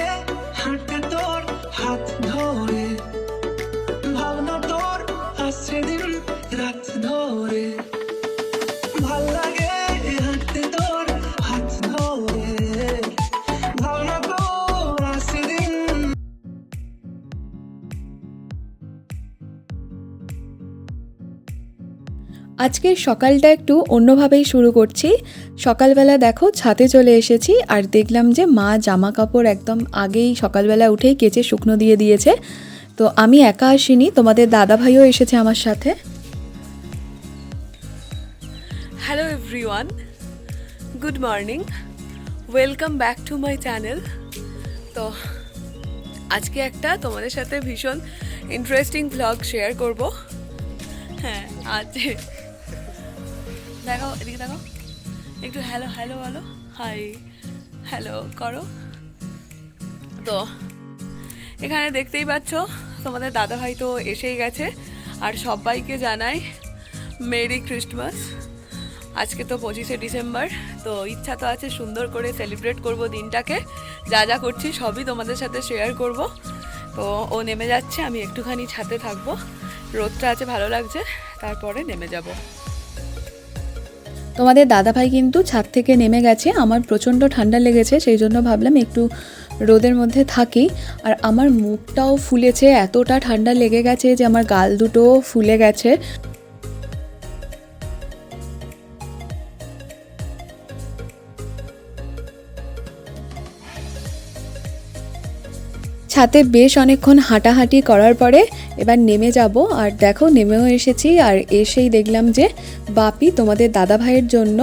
লাগে আজকের সকালটা একটু অন্যভাবেই শুরু করছি। সকালবেলা দেখো ছাদে চলে এসেছি আর দেখলাম যে মা জামা কাপড় একদম আগেই সকালবেলা উঠেই কেচে শুকনো দিয়ে দিয়েছে। তো আমি একা আসিনি, তোমাদের দাদা ভাইও এসেছে আমার সাথে। Hello everyone good morning welcome back to my channel তো আজকে একটা তোমাদের সাথে ভীষণ ইন্টারেস্টিং ব্লগ শেয়ার করব। হ্যাঁ আজ দেখো, এদিকে দেখো। একটু হ্যালো হ্যালো বলো। হাই হ্যালো করো। তো, এখানে দেখতেই পাচ্ছ, তোমাদের দাদাভাই তো এসেই গেছে। আর সবাইকে জানাই মেরি ক্রিসমাস আজকে তো পঁচিশে ডিসেম্বর, তো ইচ্ছা তো আছে সুন্দর করে সেলিব্রেট করব দিনটাকে। যা যা করছি সবই তোমাদের সাথে শেয়ার করব। তো, ও নেমে যাচ্ছে, আমি একটুখানি ছাদে থাকব। রোদটা আছে, ভালো লাগছে, তারপরে নেমে যাব। তোমাদের দাদা ভাই কিন্তু ছাদ থেকে নেমে গেছে, আমার প্রচণ্ড ঠান্ডা লেগেছে, সেই জন্য ভাবলাম একটু রোদের মধ্যে থাকি। আর আমার মুখটাও ফুলেছে, এতটা ঠান্ডা লেগে গেছে যে আমার গাল দুটো ফুলে গেছে। ছাতে বেশ অনেকক্ষণ হাঁটাহাঁটি করার পরে এবার নেমে যাব। আর দেখো, নেমেও এসেছি। আর এসেই দেখলাম যে বাপি তোমাদের দাদা ভাইয়ের জন্য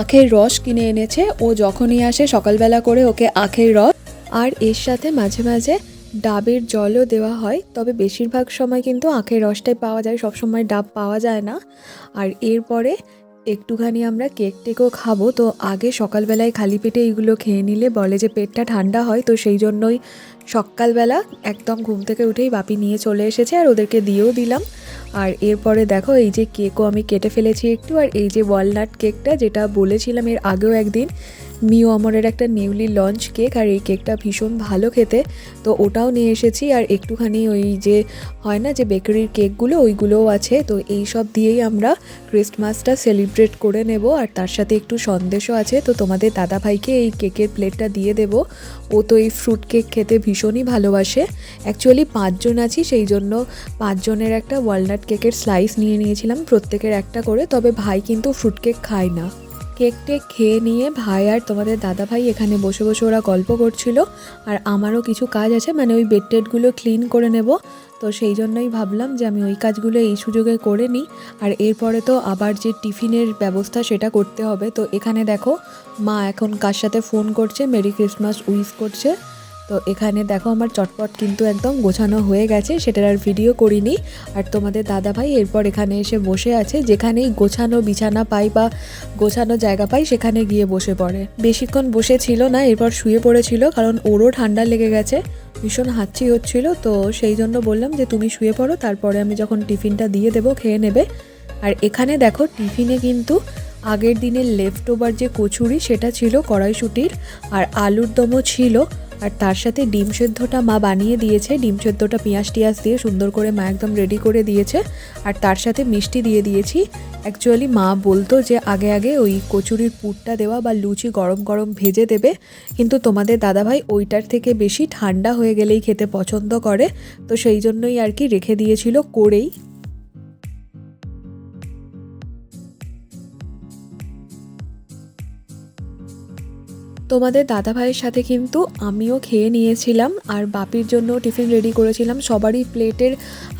আখের রস কিনে এনেছে। ও যখনই আসে, সকালবেলা করে ওকে আখের রস। আর এর সাথে মাঝে মাঝে ডাবের জলও দেওয়া হয়। তবে বেশিরভাগ সময় কিন্তু আখের রসটাই পাওয়া যায়। সব সময় ডাব পাওয়া যায় না। আর এরপরে একটুখানি আমরা কেক টেকও খাব। তো আগে সকালবেলায় খালি পেটে এইগুলো খেয়ে নিলে বলে যে পেটটা ঠান্ডা হয়, তো সেই জন্যই সকালবেলা একদম ঘুম থেকে উঠেই বাপি নিয়ে চলে এসেছে আর ওদেরকে দিয়েও দিলাম। আর এরপরে দেখো এই যে কেকও আমি কেটে ফেলেছি একটু, আর এই যে ওয়ালনাট কেকটা যেটা বলেছিলাম এর আগেও একদিন, মিও আমরের একটা নিউলি লঞ্চ কেক আর এই কেকটা ভীষণ ভালো খেতে। তো ওটাও নিয়ে এসেছি আর একটুখানি ওই যে হয় না যে বেকারির কেকগুলো ওইগুলোও আছে। তো এই সব দিয়েই আমরা ক্রিসমাসটা সেলিব্রেট করে নেব আর তার সাথে একটু সন্দেশও আছে। তো তোমাদের দাদা ভাইকে এই কেকের প্লেটটা দিয়ে দেব। ও তো এই ফ্রুট কেক খেতে ভীষণই ভালোবাসে। অ্যাকচুয়ালি পাঁচজন আছি, সেই জন্য পাঁচজনের একটা ওয়ালনাট কেকের স্লাইস নিয়ে নিয়েছিলাম, প্রত্যেকের একটা করে। তবে ভাই কিন্তু ফ্রুট কেক খায় না। কেক টেক খেয়ে নিয়ে ভাই আর তোমাদের দাদা ভাই এখানে বসে বসে ওরা গল্প করছিল। আর আমারও কিছু কাজ আছে মানে ওই বেড টেডগুলো ক্লিন করে নেব। তো সেই জন্যই ভাবলাম যে আমি ওই কাজগুলো এই সুযোগে করে নিই। আর এরপরে তো আবার যে টিফিনের ব্যবস্থা সেটা করতে হবে। তো এখানে দেখো, মা এখন কার সাথে ফোন করছে, মেরি ক্রিসমাস উইশ করছে। তো এখানে দেখো আমার চটপট কিন্তু একদম গোছানো হয়ে গেছে, সেটার আর ভিডিও করিনি। আর তোমাদের দাদা ভাই এরপর এখানে এসে বসে আছে, যেখানেই গোছানো বিছানা পাই বা গোছানো জায়গা পাই, সেখানে গিয়ে বসে পড়ে। বেশিক্ষণ বসে ছিল না, এরপর শুয়ে পড়েছিল, কারণ ওরও ঠান্ডা লেগে গেছে, ভীষণ হাঁচি হচ্ছিল। তো সেই জন্য বললাম যে, তুমি শুয়ে পড়ো, তারপরে আমি যখন টিফিনটা দিয়ে দেবো, খেয়ে নেবে। আর এখানে দেখো, টিফিনে কিন্তু আগের দিনের লেফট ওভার যে কচুরি, সেটা ছিল কড়াইশুটির, আর আলুর দমও ছিল। আর তার সাথে ডিম সেদ্ধটা মা বানিয়ে দিয়েছে। ডিম সেদ্ধটা পেঁয়াজ টিয়াজ দিয়ে সুন্দর করে মা একদম রেডি করে দিয়েছে। আর তার সাথে মিষ্টি দিয়ে দিয়েছি। অ্যাকচুয়ালি মা বলতো যে আগে আগে ওই কচুরির পুরটা দেওয়া বা লুচি গরম গরম ভেজে দেবে। কিন্তু তোমাদের দাদাভাই ওইটার থেকে বেশি ঠান্ডা হয়ে গেলেই খেতে পছন্দ করে। তো সেই জন্যই আর কি রেখে দিয়েছিল করেই। তোমাদের দাদা ভাইয়ের সাথে কিন্তু আমিও খেয়ে নিয়েছিলাম আর বাপির জন্য টিফিন রেডি করেছিলাম। সবারই প্লেটের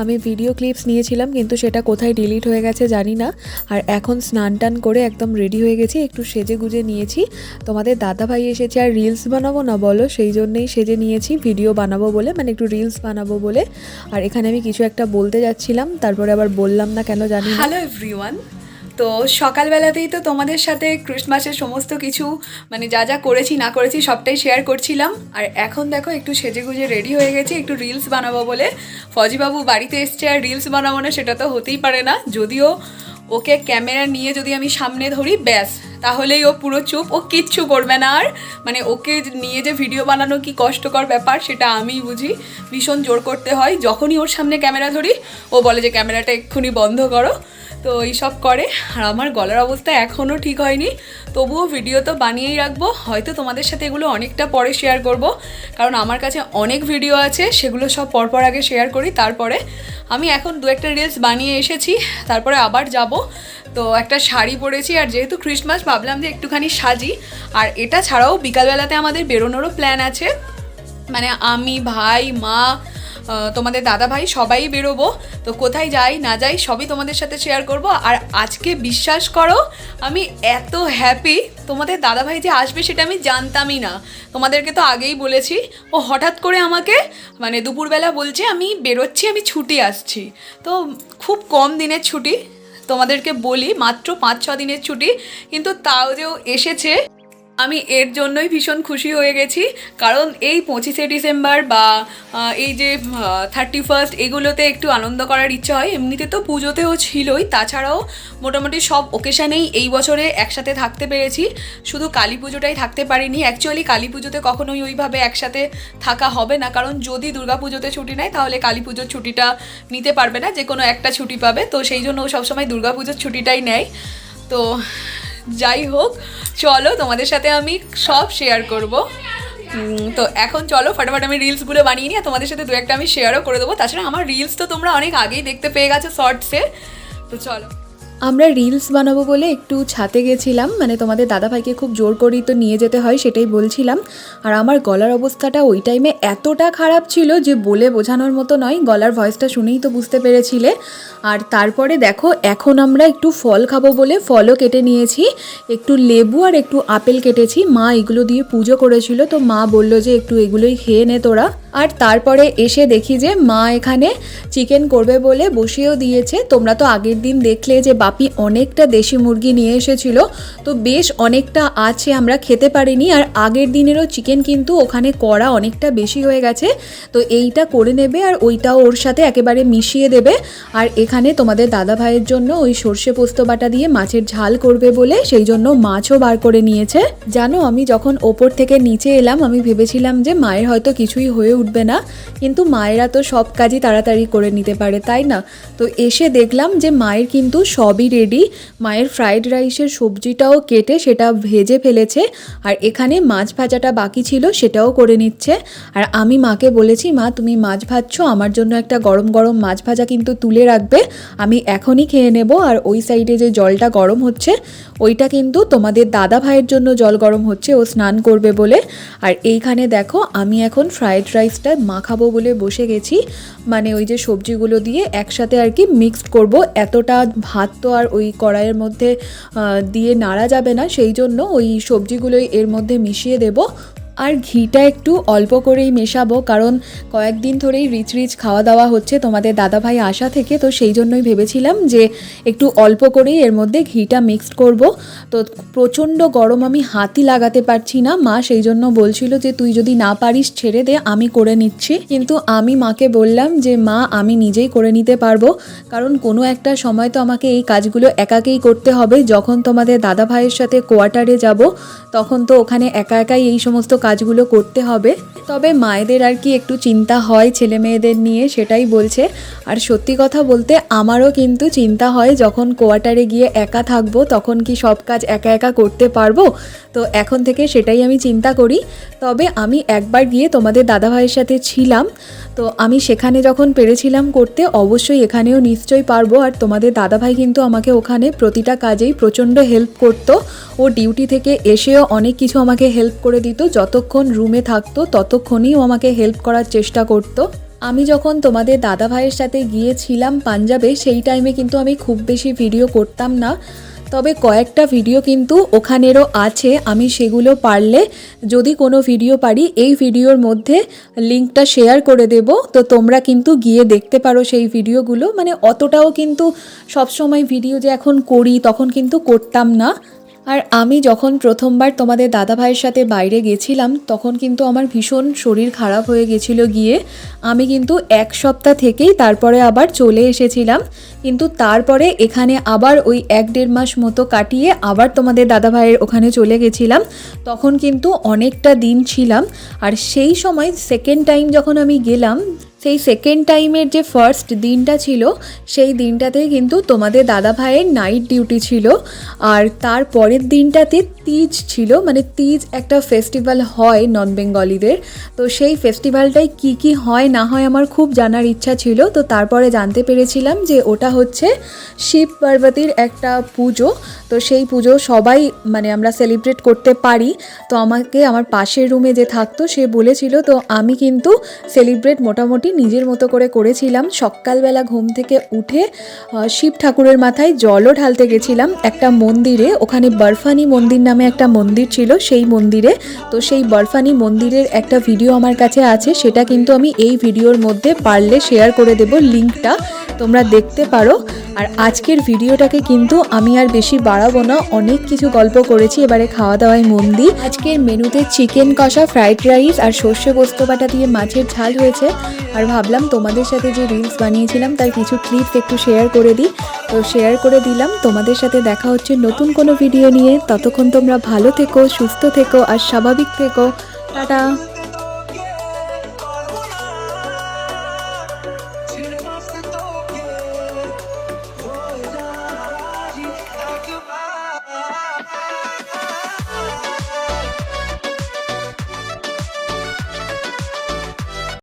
আমি ভিডিও ক্লিপস নিয়েছিলাম, কিন্তু সেটা কোথায় ডিলিট হয়ে গেছে জানি না। আর এখন স্নান টান করে একদম রেডি হয়ে গেছি, একটু সেজে গুজে নিয়েছি। তোমাদের দাদা ভাই এসেছে আর রিলস বানাবো না বলো, সেই জন্যেই সেজে নিয়েছি ভিডিও বানাবো বলে মানে একটু রিলস বানাবো বলে। আর এখানে আমি কিছু একটা বলতে যাচ্ছিলাম, তারপরে আবার বললাম না কেন জানি হ্যালো এভরিওয়ান তো সকালবেলাতেই তো তোমাদের সাথে ক্রিসমাসের সমস্ত কিছু মানে যা যা করেছি, না করেছি, সবটাই শেয়ার করছিলাম। আর এখন দেখো, একটু সেজে গুজে রেডি হয়ে গেছি, একটু রিলস বানাবো বলে। ফজিবাবু বাড়িতে এসছে আর রিলস বানাবো না, সেটা তো হতেই পারে না। যদিও ওকে ক্যামেরা নিয়ে যদি আমি সামনে ধরি, ব্যাস। তাহলেই ও পুরো চুপ, ও কিচ্ছু করবে না আর। মানে ওকে নিয়ে যে ভিডিও বানানো কি কষ্টকর ব্যাপার, সেটা আমিই বুঝি। ভীষণ জোর করতে হয়। যখনই ওর সামনে ক্যামেরা ধরি, ও বলে যে ক্যামেরাটা এক্ষুনি বন্ধ করো। তো এইসব করে। আর আমার গলার অবস্থা এখনও ঠিক হয়নি। তবুও ভিডিও তো বানিয়েই রাখব। হয়তো তোমাদের সাথে এগুলো অনেকটা পরে শেয়ার করব। কারণ আমার কাছে অনেক ভিডিও আছে, সেগুলো সব পরপর আগে শেয়ার করি, তারপরে আমি এখন দু একটা রিলস বানিয়ে এসেছি, তারপরে আবার যাব। তো একটা শাড়ি পরেছি, আর যেহেতু ক্রিসমাস ভাবলাম যে একটুখানি সাজি, আর এটা ছাড়াও বিকালবেলাতে আমাদের বেরোনোরও প্ল্যান আছে। মানে আমি, ভাই, মা তোমাদের দাদা ভাই সবাই বেরোবো। তো কোথায় যাই, না যাই, সবই তোমাদের সাথে শেয়ার করব। আর আজকে বিশ্বাস করো, আমি এত হ্যাপি তোমাদের দাদা ভাই যে আসবে সেটা আমি জানতামই না। তোমাদেরকে তো আগেই বলেছি, ও হঠাৎ করে আমাকে মানে দুপুরবেলা বলছে, আমি বেরোচ্ছি, আমি ছুটি আসছি। তো খুব কম দিনের ছুটি, তোমাদেরকে বলি, মাত্র পাঁচ ছ দিনের ছুটি, কিন্তু তাও যে এসেছে আমি এর জন্যই ভীষণ খুশি হয়ে গেছি। কারণ এই পঁচিশে ডিসেম্বর বা এই যে থার্টি ফার্স্ট এগুলোতে একটু আনন্দ করার ইচ্ছা হয়। এমনিতে তো পুজোতেও ছিলই। তাছাড়াও মোটামুটি সব ওকেশানেই এই বছরে একসাথে থাকতে পেরেছি। শুধু কালী পুজোটাই থাকতে পারিনি। অ্যাকচুয়ালি কালী পুজোতে কখনোই ওইভাবে একসাথে থাকা হবে না। কারণ যদি দুর্গা পুজোতে ছুটি নেয়, তাহলে কালী পুজোর ছুটিটা নিতে পারবে না। যে কোনো একটা ছুটি পাবে। তো সেই জন্য ও সবসময় দুর্গা পুজোর ছুটিটাই নেয়। তো যাই হোক, চলো তোমাদের সাথে আমি সব শেয়ার করব। তো এখন চলো ফটাফট আমি রিলসগুলো বানিয়ে নিই তোমাদের সাথে দু একটা আমি শেয়ারও করে দেবো। তাছাড়া আমার রিলস তো তোমরা অনেক আগেই দেখতে পেয়ে গেছো শর্টসে তো চলো। আমরা রিলস বানাবো বলে একটু ছাতে গেছিলাম মানে তোমাদের দাদাভাইকে খুব জোর করেই তো নিয়ে যেতে হয় সেটাই বলছিলাম। আর আমার গলার অবস্থাটা ওই টাইমে এতটা খারাপ ছিল যে বলে বোঝানোর মতো নয়, গলার ভয়েসটা শুনেই তো বুঝতে পেরেছিলে। আর তারপরে দেখো, এখন আমরা একটু ফল খাব বলে ফলও কেটে নিয়েছি, একটু লেবু আর একটু আপেল কেটেছি। মা এগুলো দিয়ে পুজো করেছিল, তো মা বলল যে একটু এগুলোই খেয়ে নে তোরা। আর তারপরে এসে দেখি যে মা এখানে চিকেন করবে বলে বসিয়েও দিয়েছে। তোমরা তো আগের দিন দেখলে যে বাপি অনেকটা দেশি মুরগি নিয়ে এসেছিল। তো বেশ অনেকটা আছে, আমরা খেতে পারিনি। আর আগের দিনেরও চিকেন কিন্তু ওখানে করা অনেকটা বেশি হয়ে গেছে। তো এইটা করে নেবে আর ওইটাও ওর সাথে একেবারে মিশিয়ে দেবে। আর এখানে তোমাদের দাদা ভাইয়ের জন্য ওই সর্ষে পোস্ত বাটা দিয়ে মাছের ঝাল করবে বলে সেই জন্য মাছও বার করে নিয়েছে। জানো, আমি যখন ওপর থেকে নিচে এলাম, আমি ভেবেছিলাম যে মায়ের হয়তো কিছুই হয়ে উঠবে না, কিন্তু মায়েরা তো সব কাজই তাড়াতাড়ি করে নিতে পারে, তাই না? তো এসে দেখলাম যে মায়ের কিন্তু সবই রেডি মায়ের ফ্রাইড রাইসের সবজিটাও কেটে সেটা ভেজে ফেলেছে, আর এখানে মাছ ভাজাটা বাকি ছিল, সেটাও করে নিচ্ছে। আর আমি মাকে বলেছি, মা, তুমি মাছ ভাজছো, আমার জন্য একটা গরম গরম মাছ ভাজা কিন্তু তুলে রাখবে, আমি এখনই খেয়ে নেব। আর ওই সাইডে যে জলটা গরম হচ্ছে, ওইটা কিন্তু তোমাদের দাদা ভাইয়ের জন্য জল গরম হচ্ছে, ও স্নান করবে বলে। আর এইখানে দেখো, আমি এখন ফ্রাইড রাইসটা মাখাবো বলে বসে গেছি। মানে ওই যে সবজিগুলো দিয়ে একসাথে আর কি মিক্সড করব। এতটা ভাত তো আর ওই কড়াইয়ের মধ্যে দিয়ে নাড়া যাবে না। সেই জন্য ওই সবজিগুলোই এর মধ্যে মিশিয়ে দেব। আর ঘিটা একটু অল্প করেই মেশাবো, কারণ কয়েকদিন ধরেই রিচ রিচ খাওয়া দাওয়া হচ্ছে তোমাদের দাদাভাই আসা থেকে, তো সেই জন্যই ভেবেছিলাম যে একটু অল্প করেই এর মধ্যে ঘিটা মিক্সড করব। তো প্রচণ্ড গরম আমি হাতি লাগাতে পারছি না, মা সেই জন্য বলছিল যে তুই যদি না পারিস ছেড়ে দে, আমি করে নিচ্ছি। কিন্তু আমি মাকে বললাম যে, মা, আমি নিজেই করে নিতে পারব, কারণ কোনো একটা সময় তো আমাকে এই কাজগুলো একাকেই করতে হবে। যখন তোমাদের দাদা ভাইয়ের সাথে কোয়ার্টারে যাব, তখন তো ওখানে একা একাই এই সমস্ত কাজগুলো করতে হবে। তবে মায়েদের আর কি একটু চিন্তা হয় ছেলে মেয়েদের নিয়ে, সেটাই বলছে। আর সত্যি কথা বলতে আমারও কিন্তু চিন্তা হয়, যখন কোয়ার্টারে গিয়ে একা থাকব, তখন কি সব কাজ একা একা করতে পারব? তো এখন থেকে সেটাই আমি চিন্তা করি। তবে আমি একবার গিয়ে তোমাদের দাদাভাইয়ের সাথে ছিলাম। তো আমি সেখানে যখন পেরেছিলাম করতে, অবশ্যই এখানেও নিশ্চয়ই পারব। আর তোমাদের দাদাভাই কিন্তু আমাকে ওখানে প্রতিটা কাজেই প্রচণ্ড হেল্প করতো। ও ডিউটি থেকে এসেও অনেক কিছু আমাকে হেল্প করে দিত। যতক্ষণ রুমে থাকতো, ততক্ষণই ও আমাকে হেল্প করার চেষ্টা করতো। আমি যখন তোমাদের দাদা ভাইয়ের সাথে গিয়েছিলাম পাঞ্জাবে, সেই টাইমে কিন্তু আমি খুব বেশি ভিডিও করতাম না। তবে কয়েকটা ভিডিও কিন্তু ওখানেরও আছে, আমি সেগুলো পারলে যদি কোনো ভিডিও পারি, এই ভিডিওর মধ্যে লিঙ্কটা শেয়ার করে দেব। তো তোমরা কিন্তু গিয়ে দেখতে পারো সেই ভিডিওগুলো মানে অতটাও কিন্তু সবসময় ভিডিও যে এখন করি, তখন কিন্তু করতাম না। আর আমি যখন প্রথমবার তোমাদের দাদা ভাইয়ের সাথে বাইরে গেছিলাম, তখন কিন্তু আমার ভীষণ শরীর খারাপ হয়ে গেছিল গিয়ে। আমি কিন্তু এক সপ্তাহ থেকেই তারপরে আবার চলে এসেছিলাম। কিন্তু তারপরে এখানে আবার ওই এক দেড় মাস মতো কাটিয়ে আবার তোমাদের দাদা ভাইয়ের ওখানে চলে গেছিলাম। তখন কিন্তু অনেকটা দিন ছিলাম। আর সেই সময় সেকেন্ড টাইম যখন আমি গেলাম সেই সেকেন্ড টাইমের যে ফার্স্ট দিনটা ছিল, সেই দিনটাতে কিন্তু তোমাদের দাদা ভাইয়ের নাইট ডিউটি ছিল। আর তার পরের দিনটাতে তিজ ছিল মানে তিজ একটা ফেস্টিভ্যাল হয় নন বেঙ্গলিদের তো সেই ফেস্টিভ্যালটায় কি কি হয়, না হয় আমার খুব জানার ইচ্ছা ছিল। তো তারপরে জানতে পেরেছিলাম যে ওটা হচ্ছে শিব পার্বতীর একটা পুজো। তো সেই পুজো সবাই মানে আমরা সেলিব্রেট করতে পারি। তো আমাকে আমার পাশের রুমে যে থাকতো, সে বলেছিল, তো আমি কিন্তু সেলিব্রেট মোটামুটি নিজের মতো করে করেছিলাম। সকালবেলা ঘুম থেকে উঠে শিব ঠাকুরের মাথায় জলও ঢালতে গেছিলাম একটা মন্দিরে। ওখানে বরফানি মন্দির নামে একটা মন্দির ছিল সেই মন্দিরে। তো সেই বরফানি মন্দিরের একটা ভিডিও আমার কাছে আছে, সেটা কিন্তু আমি এই ভিডিওর মধ্যে পারলে শেয়ার করে দেব লিঙ্কটা। তোমরা দেখতে পারো। আর আজকের ভিডিওটাকে কিন্তু আমি আর বেশি বাড়াবো না। অনেক কিছু গল্প করেছি, এবারে খাওয়া দাওয়ায় মন দিই। আজকের মেনুতে চিকেন কষা, ফ্রাইড রাইস আর সর্ষে পোস্ত বাটা দিয়ে মাছের ঝাল হয়েছে। আর ভাবলাম তোমাদের সাথে যে রিলস বানিয়েছিলাম, তার কিছু ক্লিপস একটু শেয়ার করে দিই। তো শেয়ার করে দিলাম। তোমাদের সাথে দেখা হচ্ছে নতুন কোনো ভিডিও নিয়ে। ততক্ষণ তোমরা ভালো থেকো, সুস্থ থেকো আর স্বাভাবিক থেকো। টাটা।